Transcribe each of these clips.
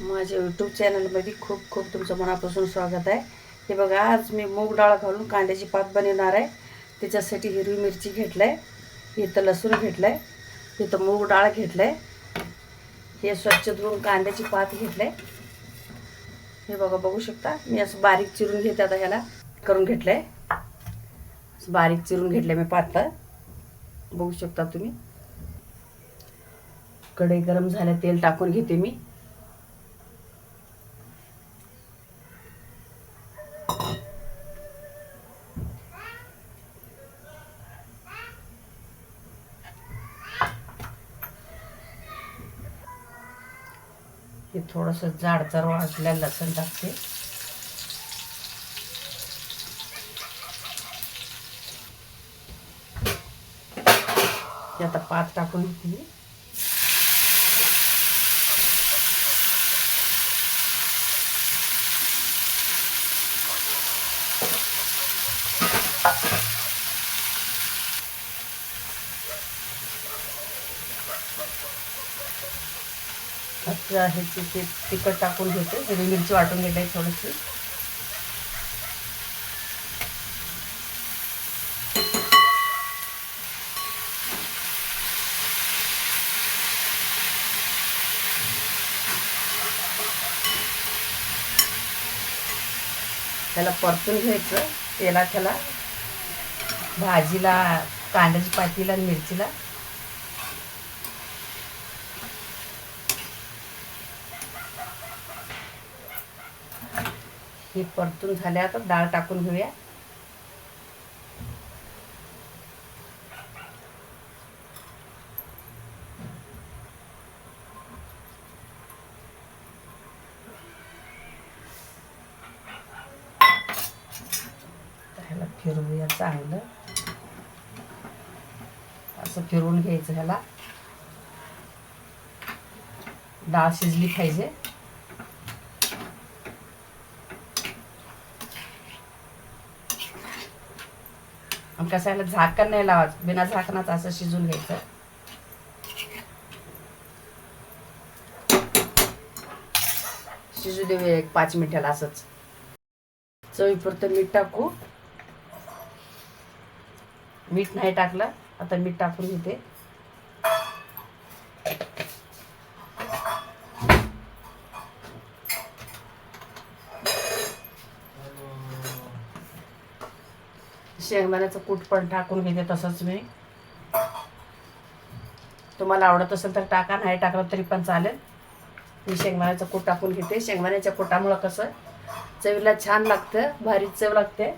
माझ्या यूट्यूब चॅनलमध्ये खूप खूप तुमचं मनापासून स्वागत आहे. हे बघा आज मी मूग डाळ घालून कांद्याची पात बनवणार आहे. त्याच्यासाठी हिरवी मिरची घेतलं आहे इथं लसूण घेतलं आहे इथं मूग डाळ घेतलं आहे हे स्वच्छ धुवून कांद्याची पात घेतलं आहे हे बघा बघू शकता? मी असं बारीक चिरून घेते आता ह्याला करून घेतलं आहे असं बारीक चिरून घेतलं आहे मी पातळ बघू शकता तुम्ही? कढई गरम झालं तेल टाकून घेते मी. की थोडंसं जाडसर वाजल्या लसण टाकते ते. आता पात टाकून घेते मी. ह्याची ते तिखट टाकून घेते हिरवी मिरची वाटून घेते थोडीशी त्याला परतून घ्यायचं तेलात त्याला भाजीला कांद्याची पातीला आणि मिरचीला ही परतून झाल्या तर डाळ टाकून घेऊया. तर ह्याला फिरवूया चांगलं. असं फिरवून घ्यायचं ह्याला. डाळ शिजली पाहिजे. आणि कसं याला झाकण नाही लावायचं बिना झाकणाचं असं शिजून घ्यायचं. शिजू देऊया एक पाच मिनिटाला असंच. चवीपुरतं मीठ टाकू. मीठ नाही टाकलं आता मीठ टाकून घेते. शेंगदाण्याचं कूट पण टाकून घेते तसंच मी. तुम्हाला आवडत असेल तर टाका नाही टाकलं तरी पण चालेल. मी शेंगदाण्याचं कूट टाकून घेते. शेंगदाण्याच्या कुटामुळं कसं चवीला छान लागतं भारी चव लागते.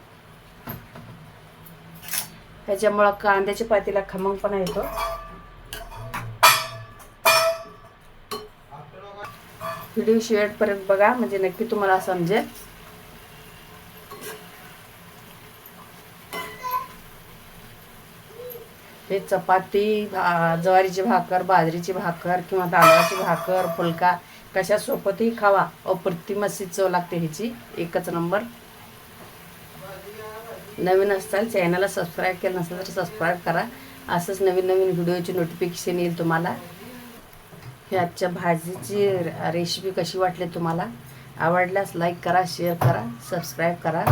त्याच्यामुळं कांद्याच्या पातीला खमंगपणा येतो. व्हिडिओ शेवटपर्यंत बघा म्हणजे नक्की तुम्हाला समजेल. हे चपाती भा ज्वारीची भाकर बाजरीची भाकर किंवा तांदळाची भाकर फुलका कशा सोबतही खावा. अप्रतिम अशी चव लागते ह्याची. एकच नंबर. नवीन असाल चॅनलला सबस्क्राईब केलं नसेल तर सबस्क्राईब करा. असंच नवीन नवीन व्हिडिओची नोटिफिकेशन येईल तुम्हाला. ह्याच्या आजच्या भाजीची रेसिपी कशी वाटली तुम्हाला? आवडल्यास लाईक करा शेअर करा सबस्क्राईब करा.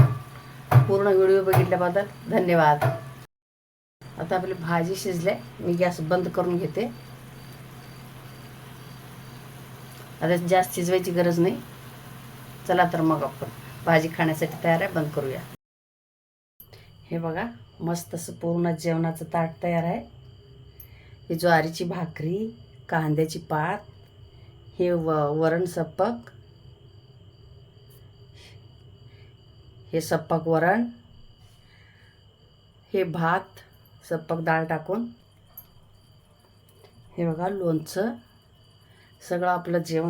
पूर्ण व्हिडिओ बघितल्याबद्दल धन्यवाद. आता आपली भाजी शिजले मी गॅस बंद करून घेते. आता जास्त शिजवायची गरज नाही. चला तर मग आपण भाजी खाण्यासाठी तयार आहे बंद करूया. हे बघा मस्त असं पूर्ण जेवणाचं ताट तयार आहे. ही ज्वारीची भाकरी कांद्याची पात हे व वरण सप्पक हे सप्पक वरण हे भात सप्पक डाळ टाकून. हे बघा लोणचं. सगळं आपलं जेवण